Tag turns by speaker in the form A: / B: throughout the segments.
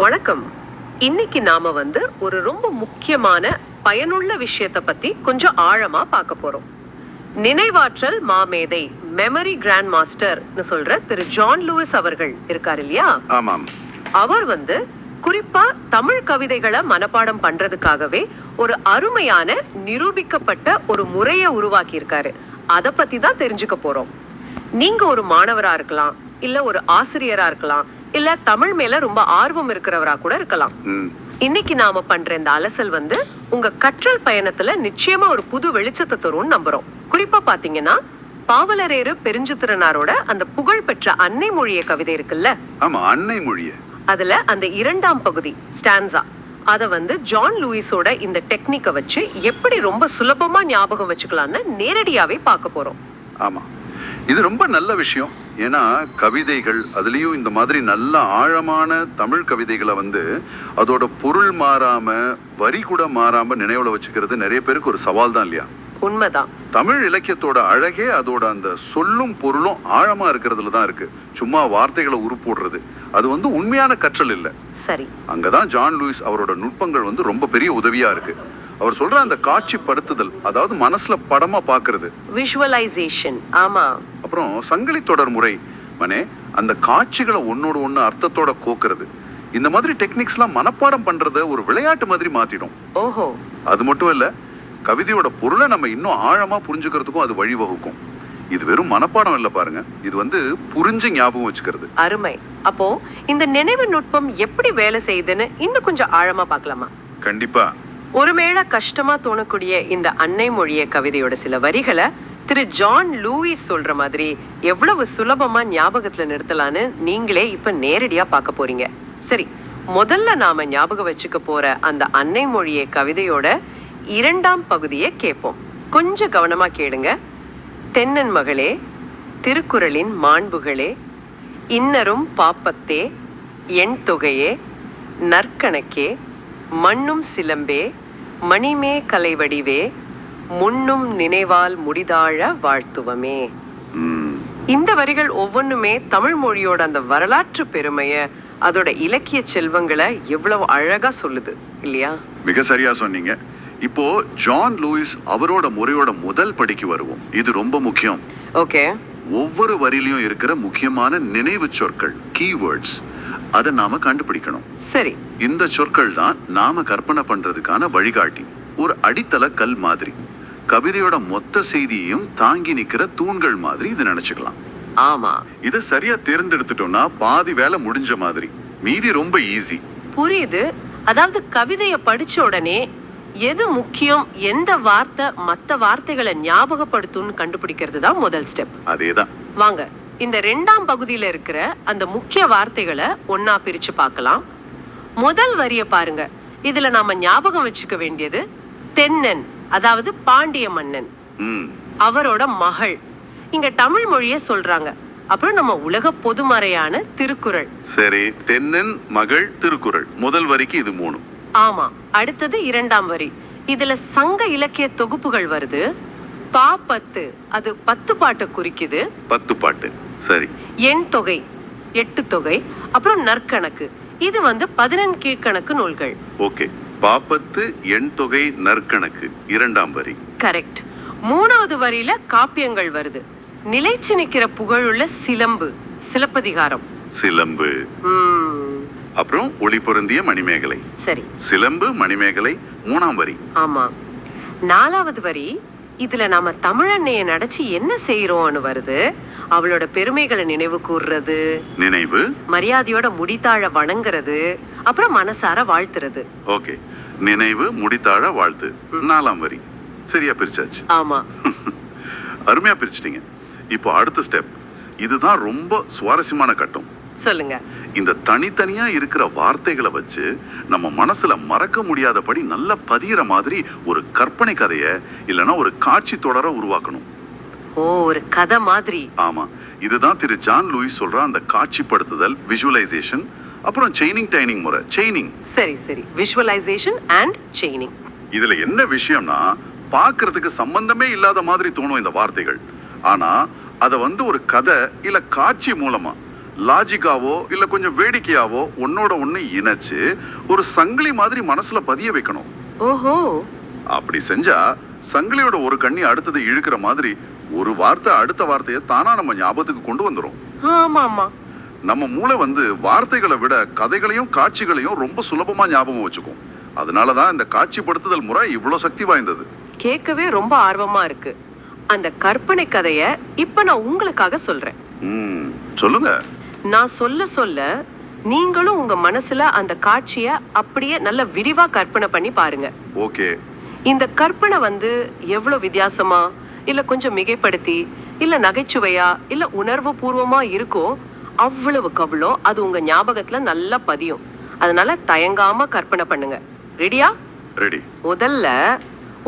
A: வணக்கம். இன்னைக்கு நாம வந்து ஒரு ரொம்ப முக்கியமான பயனுள்ள விஷயத்தை பத்தி கொஞ்சம் ஆழமா பார்க்க போறோம். நினைவாற்றல் மாமேதை மெமரி கிராண்ட் மாஸ்டர்னு சொல்ற திரு ஜான் லூயிஸ் அவர்கள் இருக்கார் இல்லையா?
B: ஆமாம்.
A: அவர் வந்து குறிப்பா தமிழ் கவிதைகளை மனப்பாடம் பண்றதுக்காகவே ஒரு அருமையான நிரூபிக்கப்பட்ட ஒரு முறையை உருவாக்கி இருக்காரு அத பத்தி தான் தெரிஞ்சுக்க போறோம். நீங்க ஒரு மாணவரா இருக்கலாம் இல்ல ஒரு ஆசிரியரா இருக்கலாம் இல்ல தமிழ் மேல ரொம்ப ஆர்வம் இருக்கிறவரா கூட இருக்கலாம். இன்னைக்கு நாம பண்ற இந்த அலசல் வந்து உங்க கற்றல் பயணத்துல நிச்சயமா ஒரு புது வெளிச்சத்தை தரும்னு நம்புறோம். குறிப்பா பாத்தீங்கன்னா பாவலரேறு பெருஞ்சித்திரனாரோட அந்த புகழ்பெற்ற அன்னை மொழிய கவிதை இருக்குல்ல?
B: ஆமா அன்னை மொழிய.
A: அதுல அந்த இரண்டாம் பகுதி ஸ்டான்சா. அத வந்து ஜான் லூயிஸோட இந்த டெக்னிக்கை வச்சு எப்படி ரொம்ப சுலபமா ஞாபகம் வச்சுக்கலாம்னு நேரடியாவே பார்க்க போறோம்.
B: ஆமா. இது ரொம்ப நல்ல விஷயம். ஏன்னா கவிதைகள் அதுலயும் இந்த மாதிரி நல்ல ஆழமான தமிழ் கவிதைகளை வந்து அதோட பொருள் மாறாம வரி கூட மாறாம நினைவுல வச்சுக்கிறது நிறைய பேருக்கு ஒரு சவால் தான் இல்லையா?
A: உண்மைதான்.
B: தமிழ் இலக்கியத்தோட அழகே அதோட அந்த சொல்லும் பொருளும் ஆழமா இருக்கிறதுல தான் இருக்கு. சும்மா வார்த்தைகளை உருப்போடுறது. அது வந்து உண்மையான கற்றல் இல்லை.
A: சரி.
B: அங்கதான் ஜான் லூயிஸ் அவரோட நுட்பங்கள் வந்து ரொம்ப பெரிய உதவியா இருக்கு. அவர் சொல்ற அந்த காட்சிப்படுத்துதல் அதாவது மனசுல படமா பாக்குறது.
A: விஷுவலைசேஷன் ஆமா.
B: அப்புறம் சங்கிலி தொடர் முறை. மனே அந்த காட்சிகளை ஒன்னோட ஒண்ணு அர்த்தத்தோட கோக்குறது. இந்த மாதிரி டெக்னிக்ஸ்லாம் மனப்பாடம் பண்றத ஒரு விளையாட்டு மாதிரி மாத்திடும்.
A: ஓஹோ.
B: அது மட்டும் இல்ல கவிதையோட பொருளை நம்ம இன்னும் ஆழமா புரிஞ்சுக்கிறதுக்கும் அது வழிவகுக்கும். இது வெறும் மனப்பாடம் இல்ல பாருங்க. இது வந்து புரிஞ்சு ஞாபகம் வச்சுக்கிறது.
A: அருமை. அப்போ இந்த நினைவு நுட்பம் எப்படி வேலை செய்யுதுன்னு இன்னும் கொஞ்சம் ஆழமா பார்க்கலாமா?
B: கண்டிப்பா.
A: ஒருமேள கஷ்டமா தோணக்கூடிய இந்த அன்னை மொழிய கவிதையோட சில வரிகளை திரு ஜான் லூயிஸ் சொல்ற மாதிரி எவ்வளவு சுலபமா ஞாபகத்துல நிறுத்தலான்னு நீங்களே இப்ப நேரடியா பார்க்க போறீங்க. சரி முதல்ல நாம ஞாபகம் வச்சுக்க போற அந்த அன்னை மொழியை கவிதையோட இரண்டாம் பகுதியை கேட்போம். கொஞ்சம் கவனமா கேளுங்க. தென்னன் மகளே திருக்குறளின் மாண்புகளே இன்னரும் பாப்பத்தே எண் தொகையே நற்கணக்கே மண்ணும் சிலம்பே மணிமே கலைவடிவே முன்னும் நினைவால் முடிதாழ வாழ்த்துவமே. இந்த வரிகள் ஒவ்வொன்றுமே தமிழ் மொழியோட அந்த வரலாற்று பெருமைய அதோட இலக்கிய செல்வங்களை எவ்வளவு அழகா சொல்லுது இல்லையா?
B: மிக சரியா சொன்னீங்க. இப்போ ஜான் லூயிஸ் அவரோட முறையோட முதல் படிக்கு வருவோம். இது ரொம்ப முக்கியம்.
A: ஓகே.
B: ஒவ்வொரு வரியிலையும் இருக்கிற முக்கியமான நினைவு சொற்கள் கீவேர்ட்ஸ் அதை நாம கண்டுபிடிக்கணும்.
A: சரி.
B: இந்த சொற்கள் தான் நாம கற்பனை பண்றதுக்கான வழிகாட்டி. ஒரு அடித்தள கல் மாதிரி. கவிதையோட மொத்த செய்தியையும் தாங்கி நிக்கிற தூண்கள் மாதிரி இதை நினைச்சுக்கலாம்.
A: ஆமா.
B: இதை சரியா தேர்ந்தெடுத்துட்டோம்னா பாதி வேலை முடிஞ்ச மாதிரி. மீதி ரொம்ப ஈஸி
A: புரியுது. அதாவது கவிதையை படிச்ச உடனே எது முக்கியம் எந்த வார்த்தை மற்ற வார்த்தைகளை ஞாபகப்படுத்தும்னு கண்டுபிடிக்கிறது தான் முதல் ஸ்டெப்
B: அதேதான்.
A: வாங்க இந்த ரெண்டாம் பகுதியில இருக்கிற அந்த முக்கிய வார்த்தைகளை ஒண்ணா பிரிச்சு பார்க்கலாம். முதல் வரிய பாருங்க. இதுல நாம ஞாபகம் வச்சுக்க வேண்டியது தென்னன். அதாவது பாண்டிய மன்னன்.
B: ம்.
A: அவரோட மகள். இங்க தமிழ் மொழியை சொல்றாங்க. அப்புறம் நம்ம உலக பொதுமறையான திருக்குறள்.
B: சரி தென்னன் மகள் திருக்குறள். முதல் வரிக்கு இது மூணு
A: ஆமா அடுத்தது இரண்டாம் வரி. இதுல சங்க இலக்கிய தொகுப்புகள் வருது. பா பத்து அது பத்து பாட்டை குறிக்குது.
B: பத்து பாட்டு. சரி.
A: எண் தொகை எட்டு தொகை அப்புறம் நற்கணக்கு. இது வந்து பதினெண் கீழ்கணக்கு நூல்கள்.
B: ஓகே. பாப்பத்து எண் தொகை நற்கணக்கு இரண்டாம் வரி.
A: கரெக்ட் மூணாவது வரியில காப்பியங்கள் வருது. நிலைச்சு நிக்கிற புகழுள்ள சிலம்பு சிலப்பதிகாரம்.
B: சிலம்பு. அப்புறம் ஒளி பொருந்திய மணிமேகலை.
A: சரி.
B: சிலம்பு மணிமேகலை மூணாம் வரி.
A: ஆமா. நாலாவது வரி இதுல நாம தமிழன்னைய நடிச்சு என்ன செய்யறோம்னு வருது? அவளோட பெருமைகளை நினைவு கூர்றது?
B: நினைவு?
A: மரியாதையோட முடித்தாழ வணங்குறது? அப்புறம் மனசார வாழ்த்துறது.
B: ஓகே. நினைவு முடித்தாழ வாழ்த்து. நாலாம் வரி. சரியா பிரிச்சாச்சு.
A: ஆமா.
B: அருமையா பிரிச்சிட்டீங்க. இப்போ அடுத்த ஸ்டெப் இதுதான் ரொம்ப சுவாரஸ்யமான கட்டம்.
A: சொல்லுங்க.
B: இந்த தனித்தனியா இருக்கிற வார்த்தைகளை வச்சு நம்ம மனசுல மறக்க முடியாதபடி நல்லா பதியிற மாதிரி ஒரு கற்பனை கதைய இல்லைன்னா ஒரு காட்சி தொடர உருவாக்கணும்.
A: ஓ ஒரு கதை மாதிரி.
B: ஆமா. இதுதான் திரு ஜான் லூயிஸ் சொல்ற அந்த காட்சிப்படுத்துதல் விஷுவலைசேஷன் அப்புறம் செயினிங் டைனிங் முறை. செயினிங்
A: சரி சரி. விஷுவலைசேஷன் அண்ட் செயினிங்
B: இதுல என்ன விஷயம்னா பார்க்கிறதுக்கு சம்பந்தமே இல்லாத மாதிரி தோணும் இந்த வார்த்தைகள். ஆனா அதை வந்து ஒரு கதை இல்ல காட்சி மூலமா. லாஜிக்காவோ இல்ல கொஞ்சம் வேடிக்கையாவோ ஒன்னோட ஒண்ணு இணைச்சு ஒரு சங்கிலி மாதிரி மனசுல பதிய வைக்கணும்.
A: ஓஹோ.
B: அப்படி செஞ்சா சங்கிலியோட ஒரு கண்ணி அடுத்ததை இழுக்கிற மாதிரி ஒரு வார்த்தை அடுத்த வார்த்தையை தானா நம்ம ஞாபகத்துக்கு கொண்டு வந்துரும்.
A: ஆமா ஆமா
B: நம்ம மூளை வந்து வார்த்தைகளை விட கதைகளையும் காட்சிகளையும் ரொம்ப சுலபமா ஞாபகம் வச்சுக்கும். அதனாலதான் இந்த காட்சிப்படுத்துதல் முறை இவ்வளவு சக்தி வாய்ந்தது.
A: கேட்கவே ரொம்ப ஆர்வமா இருக்கு. அந்த கற்பனை கதைய இப்ப நான் உங்களுக்காக சொல்றேன்.
B: ம் சொல்லுங்க.
A: நான் சொல்ல சொல்ல நீங்களும் உங்க மனசுல அந்த காட்சிய அப்படியே நல்ல விரிவா கற்பனை பண்ணி பாருங்க.
B: ஓகே.
A: இந்த கற்பனை வந்து எவ்வளவு வித்தியாசமா? இல்ல கொஞ்சம் மிகைப்படுத்தி இல்ல நகைச்சுவையா இல்ல உணர்வு பூர்வமா இருக்கோ அவ்வளவுக்கு அவ்வளோ அது உங்க ஞாபகத்துல நல்லா பதியும். அதனால தயங்காம கற்பனை பண்ணுங்க. ரெடியா
B: ரெடி
A: முதல்ல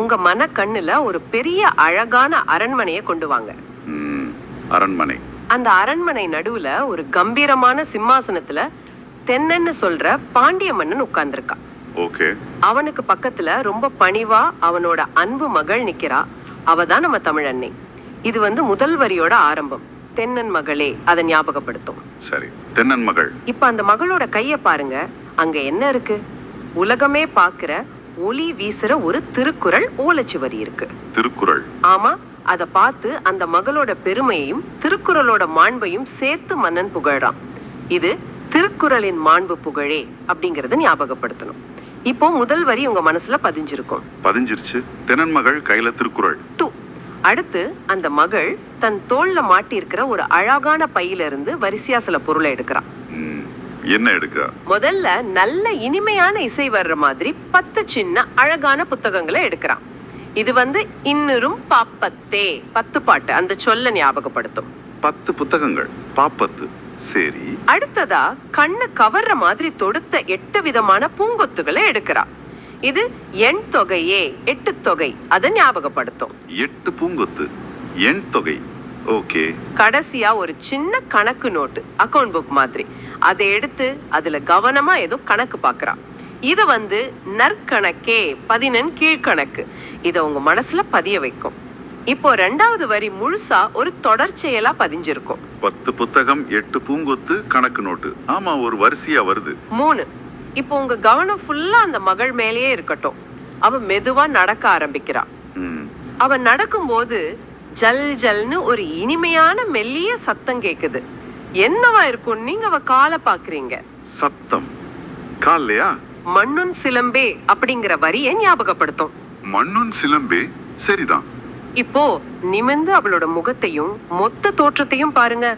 A: உங்க மன கண்ணுல ஒரு பெரிய அழகான அரண்மனையை கொண்டு வாங்க.
B: அரண்மனை.
A: அந்த அரண்மனை நடுவுல ஒரு கம்பீரமான சிம்மாசனத்துல தென்னன்னு சொல்ற பாண்டிய மன்னன் உட்கார்ந்திருக்கான்.
B: ஓகே.
A: அவனுக்கு பக்கத்துல ரொம்ப பணிவா அவனோட அன்பு மகள் நிக்கிறா. அவ தான் நம்ம தமிழன்னை இது வந்து முதல் வரியோட ஆரம்பம். தென்னன் மகளே அதை ஞாபகப்படுத்தும்.
B: சரி. தென்னன் மகள்.
A: இப்ப அந்த மகளோட கைய பாருங்க. அங்க என்ன இருக்கு? உலகமே பாக்குற ஒளி வீசுற ஒரு திருக்குறள் ஓலைச்சுவரி இருக்கு.
B: திருக்குறள்.
A: ஆமா. அத பார்த்து அந்த மகளோட பெருமையையும் திருக்குறளோட மாண்பையும் சேர்த்து மன்னன் புகழறான். இது திருக்குறளின் மாண்பு புகழே அப்படிங்கறத ஞாபகப்படுத்தணும். இப்போ முதல் வரி உங்க மனசுல பதிஞ்சிருக்கும்.
B: பதிஞ்சிருச்சு. தென்னன் மகள் கையில திருக்குறள்.
A: டூ. அடுத்து அந்த மகள் தன் தோல்ல மாட்டி இருக்கிற ஒரு அழகான பையில இருந்து வரிசையா சில பொருளை எடுக்கிறான்.
B: என்ன எடுக்க?
A: முதல்ல நல்ல இனிமையான இசை வர்ற மாதிரி பத்து சின்ன அழகான புத்தகங்களை எடுக்கிறான். இது வந்து இன்னும் பாப்பத்தே. பத்து பாட்டு. அந்த சொல்ல ஞாபகப்படுத்தும்.
B: பத்து புத்தகங்கள். பாப்பத்து. சரி.
A: அடுத்ததா கண்ணை கவர்ற மாதிரி தொடுத்த எட்டு விதமான பூங்கொத்துகளை எடுக்கிறா. இது எண் தொகையே எட்டு தொகை. அதை ஞாபகப்படுத்தும்.
B: எட்டு பூங்கொத்து. எண் தொகை. ஓகே.
A: கடைசியா ஒரு சின்ன கணக்கு நோட்டு. அக்கவுண்ட் புக் மாதிரி. அதை எடுத்து அதுல கவனமா ஏதோ கணக்கு பார்க்கறா. இது வந்து நற்கணக்கே பதினெண் கீழ்கணக்கு. இதை உங்க மனசுல பதிய வைக்கும். இப்போ ரெண்டாவது வரி முழுசா ஒரு தொடர்ச்செயலா பதிஞ்சிருக்கும்.
B: பத்து புத்தகம் எட்டு பூங்கொத்து கணக்கு நோட்டு. ஆமா ஒரு வரிசையா வருது.
A: மூணு. இப்போ உங்க கவனம் ஃபுல்லா அந்த மகள் மேலேயே இருக்கட்டும். அவ மெதுவா நடக்க ஆரம்பிக்கிறா.
B: ம்,
A: அவ நடக்கும்போது ஜல் ஜல்னு ஒரு இனிமையான மெல்லிய சத்தம் கேக்குது. என்னவா இருக்கும் நீங்க அவ காலை பாக்குறீங்க
B: சத்தம். கால்லையா?
A: மண்ணுன் சிலம்பே அப்படிங்கிற வரியை ஞாபகப்படுத்தும்.
B: மண்ணுன் சிலம்பே சரிதான்.
A: இப்போ நிமிர்ந்து அவளோட முகத்தையும் மொத்த தோற்றத்தையும் பாருங்க.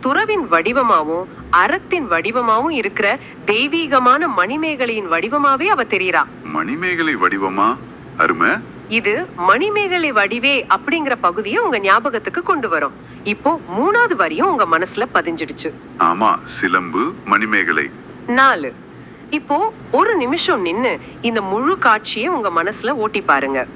A: துறவின் வடிவமாவும் அறத்தின் வடிவமாவும் இருக்கிற தெய்வீகமான மணிமேகலையின் வடிவமாவே அவ தெரியறா
B: மணிமேகலை வடிவமா? அருமை.
A: இது மணிமேகலை வடிவே அப்படிங்கிற பகுதியை உங்க ஞாபகத்துக்கு கொண்டு வரும். இப்போ மூணாவது வரியும் உங்க மனசுல பதிஞ்சிடுச்சு.
B: ஆமா சிலம்பு மணிமேகலை.
A: நாலு. இப்போ ஒரு நிமிஷம் நின்னு இந்த முழு காட்சியை உங்க மனசுல ஓட்டி பாருங்க.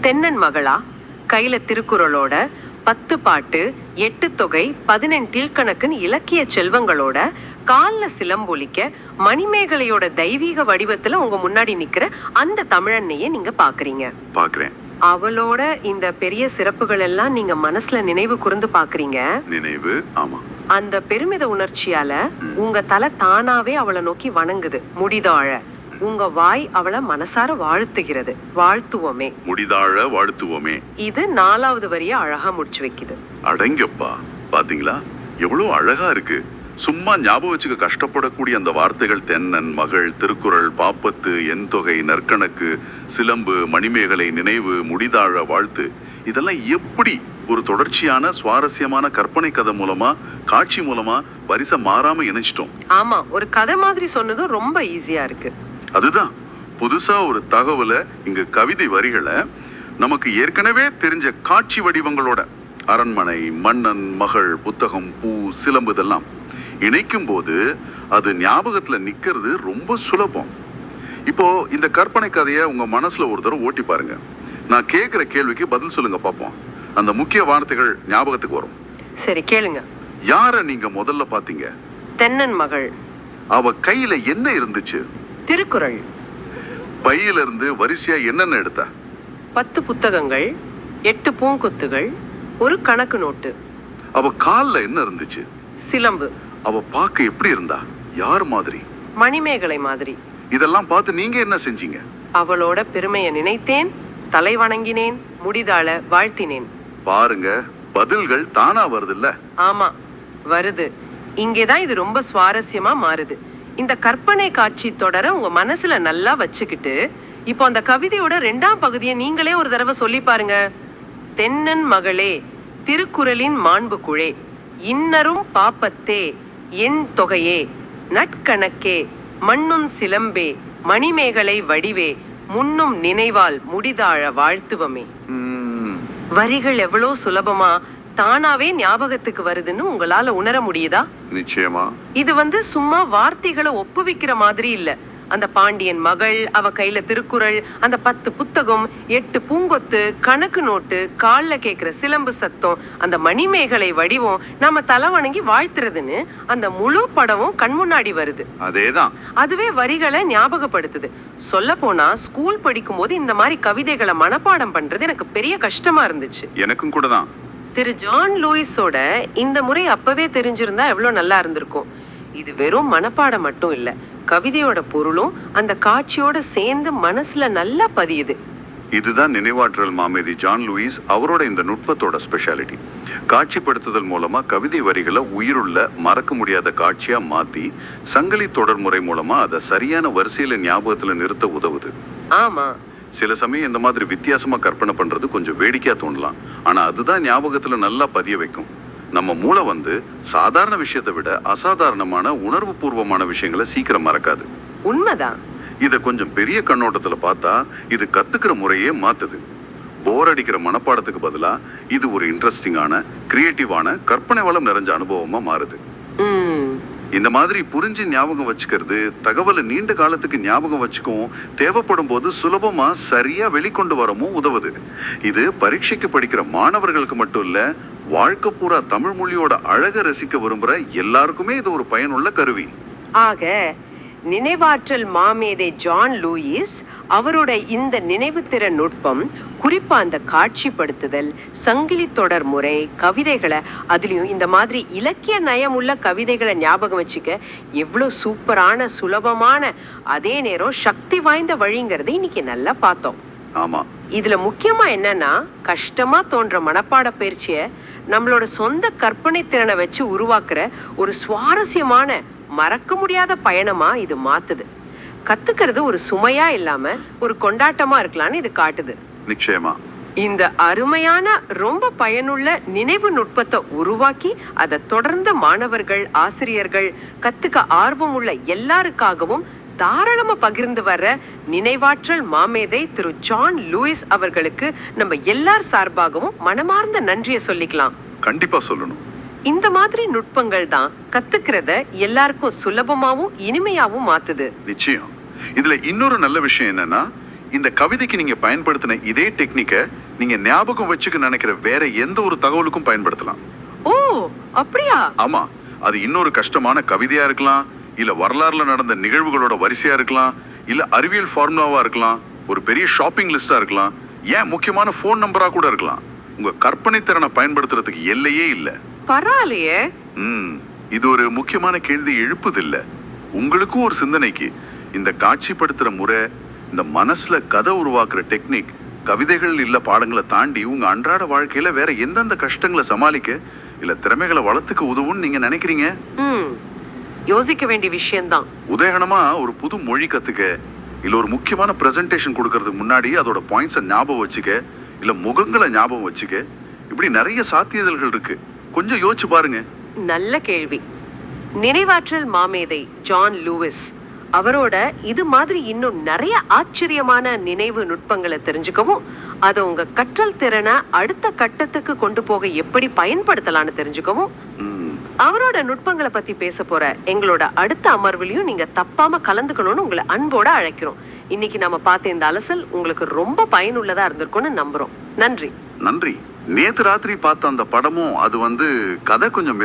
A: தென்னன் மகளா கையில திருக்குறளோட பத்து பாட்டு எட்டு தொகை பதினெண் கீழ்கணக்குன்னு இலக்கிய செல்வங்களோட கால்ல சிலம்பொலிக்க மணிமேகலையோட தெய்வீக வடிவத்துல உங்க முன்னாடி நிக்கிற அந்த தமிழன்னையே நீங்க பாக்குறீங்க.
B: பாக்குறேன்.
A: அவளோட இந்த பெரிய சிறப்புகள் எல்லாம் நீங்க மனசுல நினைவு கூர்ந்து பாக்குறீங்க.
B: நினைவு ஆமா.
A: அந்த பெருமித உணர்ச்சியால உங்க தலை தானாவே அவளை நோக்கி வணங்குது முடிதாழ. உங்க வாய் அவளை மனசார வாழ்த்துகிறது வாழ்த்துவோமே.
B: முடிதாழ வாழ்த்துவோமே.
A: இது நாலாவது வரிய அழகா முடிச்சு வைக்குது.
B: அடங்கப்பா பாத்தீங்களா? எவ்வளவு அழகா இருக்கு. சும்மா ஞாபகம் வச்சுக்க கஷ்டப்படக்கூடிய அந்த வார்த்தைகள் தென்னன் மகள் திருக்குறள் பாப்பத்து என் தொகை நற்கணக்கு சிலம்பு மணிமேகலை நினைவு முடிதாழ வாழ்த்து. இதெல்லாம் எப்படி ஒரு தொடர்ச்சியான சுவாரஸ்யமான கற்பனை கதை மூலமா காட்சி மூலமா வரிசை மாறாம இணைச்சிட்டோம்?
A: ஆமா ஒரு கதை மாதிரி சொன்னதும் ரொம்ப ஈஸியா இருக்கு.
B: அதுதான். புதுசா ஒரு தகவலை இங்க கவிதை வரிகளை நமக்கு ஏற்கனவே தெரிஞ்ச காட்சி வடிவங்களோட அரண்மனை மன்னன் மகள் புத்தகம் பூ சிலம்பு இதெல்லாம். இணைக்கும் போது அது ஞாபகத்துல நிக்கிறது ரொம்ப சுலபம். இப்போ இந்த கற்பனை கதையை உங்க மனசுல ஒரு தடவை ஓட்டி பாருங்க. நான் கேட்குற கேள்விக்கு பதில் சொல்லுங்க பார்ப்போம் அந்த முக்கிய வார்த்தைகள் ஞாபகத்துக்கு வரும்.
A: சரி கேளுங்க.
B: யாரை நீங்க முதல்ல பாத்தீங்க?
A: தென்னன் மகள்.
B: அவ கையில என்ன இருந்துச்சு?
A: திருக்குறள்.
B: பையில இருந்து வரிசையா என்னென்ன எடுத்த?
A: பத்து புத்தகங்கள் எட்டு பூங்கொத்துகள் ஒரு கணக்கு நோட்டு.
B: அவ கால்ல என்ன இருந்துச்சு?
A: சிலம்பு.
B: அவ பார்க்க எப்படி இருந்தா? யார் மாதிரி?
A: மணிமேகலை மாதிரி.
B: இதெல்லாம் பார்த்து நீங்க என்ன செஞ்சீங்க?
A: அவளோட பெருமையை நினைத்தேன் தலை வணங்கினேன் முடிதாள வாழ்த்தினேன்.
B: பாருங்க பதில்கள் தானா வருதுல்ல?
A: ஆமா வருது. இங்கேதான் இது ரொம்ப சுவாரஸ்யமா மாறுது. இந்த கற்பனை காட்சி தொடர உங்க மனசுல நல்லா வச்சுக்கிட்டு இப்போ அந்த கவிதையோட ரெண்டாம் பகுதியை நீங்களே ஒரு தடவை சொல்லி பாருங்க. தென்னன் மகளே திருக்குறளின் மாண்பு குழே இன்னரும் பாப்பத்தே எண் தொகையே நட்கணக்கே மண்ணுன் சிலம்பே மணிமேகலை வடிவே முன்னும் நினைவால் முடிதாழ வாழ்த்துவமே. வரிகள் எவ்வளோ சுலபமா தானாவே ஞாபகத்துக்கு வருதுன்னு உங்களால உணர முடியுதா?
B: நிச்சயமா.
A: இது வந்து சும்மா வார்த்தைகளை ஒப்புவிக்கிற மாதிரி இல்ல. அந்த பாண்டியன் மகள் அவ கையில திருக்குறள் அந்த பத்து புத்தகம் எட்டு பூங்கொத்து கணக்கு நோட்டு கால்ல கேக்குற சிலம்பு சத்தம் அந்த மணிமேகலை வடிவம் நாம தலை வணங்கி வாழ்த்துறதுன்னு அந்த முழு படமும் கண் முன்னாடி வருது.
B: அதேதான்.
A: அதுவே வரிகளை ஞாபகப்படுத்துது. சொல்ல போனா ஸ்கூல் படிக்கும்போது இந்த மாதிரி கவிதைகளை மனப்பாடம் பண்றது எனக்கு பெரிய கஷ்டமா இருந்துச்சு.
B: எனக்கும் கூட தான்
A: திரு ஜான் லூயிஸோட இந்த முறை அப்பவே தெரிஞ்சிருந்தா எவ்வளோ நல்லா இருந்திருக்கும். இது வெறும் மனப்பாடம் மட்டும் இல்ல. கவிதையோட பொருளும் அந்த காட்சியோட சேர்ந்து மனசுல நல்லா பதியுது.
B: இதுதான் நினைவாற்றல் மாமேதி ஜான் லூயிஸ் அவரோட இந்த நுட்பத்தோட ஸ்பெஷாலிட்டி காட்சிப்படுத்துதல் மூலமா கவிதை வரிகளை உயிருள்ள மறக்க முடியாத காட்சியா மாத்தி சங்கிலி தொடர் முறை மூலமா அதை சரியான வரிசையில ஞாபகத்துல நிறுத்த உதவுது.
A: ஆமா.
B: சில சமயம் இந்த மாதிரி வித்தியாசமா கற்பனை பண்றது கொஞ்சம் வேடிக்கையா தோணலாம். ஆனா அதுதான் ஞாபகத்துல நல்லா பதிய வைக்கும். நம்ம மூளை வந்து சாதாரண விஷயத்தை விட அசாதாரணமான உணர்வு பூர்வமான விஷயங்களை சீக்கிரம் மறக்காது.
A: உண்மைதான்.
B: இதை கொஞ்சம் பெரிய கண்ணோட்டத்துல பார்த்தா இது கத்துக்கிற முறையே மாத்துது. போர் அடிக்கிற மனப்பாடத்துக்கு பதிலா இது ஒரு இன்ட்ரெஸ்டிங்கான கிரியேட்டிவான கற்பனை வளம் நிறைஞ்ச அனுபவமா மாறுது. இந்த மாதிரி புரிஞ்சு ஞாபகம் வச்சுக்கிறது தகவலை நீண்ட காலத்துக்கு ஞாபகம் வச்சுக்கவும் தேவைப்படும் போது சுலபமா சரியா வெளிக்கொண்டு வரவும் உதவுது. இது பரீட்சைக்கு படிக்கிற மாணவர்களுக்கு மட்டும் இல்ல வாழ்க்கை பூரா தமிழ் மொழியோட அழக ரசிக்க விரும்புற எல்லாருக்குமே இது ஒரு பயனுள்ள கருவி.
A: ஆக நினைவாற்றல் மாமேதை ஜான் லூயிஸ் அவரோட இந்த நினைவுத்திறன் நுட்பம் குறிப்பா அந்த காட்சிப்படுத்துதல் சங்கிலி தொடர் முறை கவிதைகளை அதுலேயும் இந்த மாதிரி இலக்கிய நயம் உள்ள கவிதைகளை ஞாபகம் வச்சுக்க எவ்வளோ சூப்பரான சுலபமான அதே நேரம் சக்தி வாய்ந்த வழிங்கிறத இன்னைக்கு நல்லா பார்த்தோம்.
B: ஆமா.
A: இதுல முக்கியமா என்னன்னா கஷ்டமா தோன்ற மனப்பாட பயிற்சியை நம்மளோட சொந்த கற்பனை திறனை வச்சு உருவாக்குற ஒரு சுவாரஸ்யமான மறக்க முடியாத பயணமா இது மாத்துது. கத்துக்கிறது ஒரு சுமையா இல்லாம ஒரு கொண்டாட்டமா இருக்கலாம்னு இது காட்டுது.
B: நிச்சயமா.
A: இந்த அருமையான ரொம்ப பயனுள்ள நினைவு நுட்பத்தை உருவாக்கி அதை தொடர்ந்து மாணவர்கள் ஆசிரியர்கள் கத்துக்க ஆர்வம் உள்ள எல்லாருக்காகவும் தாராளமா பகிர்ந்து வர்ற நினைவாற்றல் மாமேதை திரு ஜான் லூயிஸ் அவர்களுக்கு நம்ம எல்லார் சார்பாகவும் மனமார்ந்த நன்றியை சொல்லிக்கலாம்.
B: கண்டிப்பா சொல்லணும்.
A: இந்த மாதிரி நுட்பங்கள் தான் கத்துக்கிறத எல்லாருக்கும் சுலபமாவும் இனிமையாவும் மாத்துது.
B: நிச்சயம். இதுல இன்னொரு நல்ல விஷயம் என்னன்னா இந்த கவிதைக்கு நீங்க பயன்படுத்தின இதே டெக்னிக்கை நீங்க ஞாபகம் வச்சுக்க நினைக்கிற வேற எந்த ஒரு தகவலுக்கும் பயன்படுத்தலாம்.
A: ஓ அப்படியா?
B: ஆமா. அது இன்னொரு கஷ்டமான கவிதையா இருக்கலாம் இல்ல வரலாறுல நடந்த நிகழ்வுகளோட வரிசையா இருக்கலாம் இல்ல அறிவியல் ஃபார்முலாவா இருக்கலாம் ஒரு பெரிய ஷாப்பிங் லிஸ்டா இருக்கலாம் ஏன் முக்கியமான ஃபோன் நம்பரா கூட இருக்கலாம். உங்க கற்பனை திறனை பயன்படுத்துறதுக்கு எல்லையே இல்லை.
A: பரவாயில்லையே.
B: ம் இது ஒரு முக்கியமான கேள்வி எழுப்புதில்ல. உங்களுக்கும் ஒரு சிந்தனைக்கு இந்த காட்சிப்படுத்துற முறை இந்த மனசுல கதை உருவாக்குற டெக்னிக் கவிதைகள் இல்ல பாடங்களை தாண்டி உங்க அன்றாட வாழ்க்கையில வேற எந்தெந்த கஷ்டங்களை சமாளிக்க இல்ல திறமைகளை வளர்த்துக்க உதவும்னு நீங்க நினைக்கிறீங்க?
A: யோசிக்க வேண்டிய விஷயம்தான்.
B: உதாரணமா ஒரு புது மொழி கத்துக்க இல்ல ஒரு முக்கியமான பிரசன்டேஷன் கொடுக்கறதுக்கு முன்னாடி அதோட பாயிண்ட்ஸை ஞாபகம் வச்சுக்க இல்ல முகங்களை ஞாபகம் வச்சுக்க. இப்படி நிறைய சாத்தியதழ்கள் இருக்கு. கொஞ்சம் யோசிச்சு பாருங்க.
A: நல்ல கேள்வி. நினைவாற்றல் மாமேதை ஜான் லூவிஸ் அவரோட இது மாதிரி இன்னும் நிறைய ஆச்சரியமான நினைவு நுட்பங்களை தெரிஞ்சுக்கவும் அதை உங்க கற்றல் திறனை அடுத்த கட்டத்துக்கு கொண்டு போக எப்படி பயன்படுத்தலாம்னு தெரிஞ்சுக்கவும் அவரோட நுட்பங்களை பத்தி பேச போற எங்களோட அடுத்த அமர்விலையும் நீங்க தப்பாம கலந்துக்கணும்னு உங்களை அன்போட அழைக்கிறோம். இன்னைக்கு நம்ம பார்த்த இந்த அலசல் உங்களுக்கு ரொம்ப பயனுள்ளதா இருந்திருக்கும்னு நம்புறோம். நன்றி.
B: நன்றி. நேத்து ராத்திரி பார்த்த அந்த படமும் அது வந்து கதை கொஞ்சம்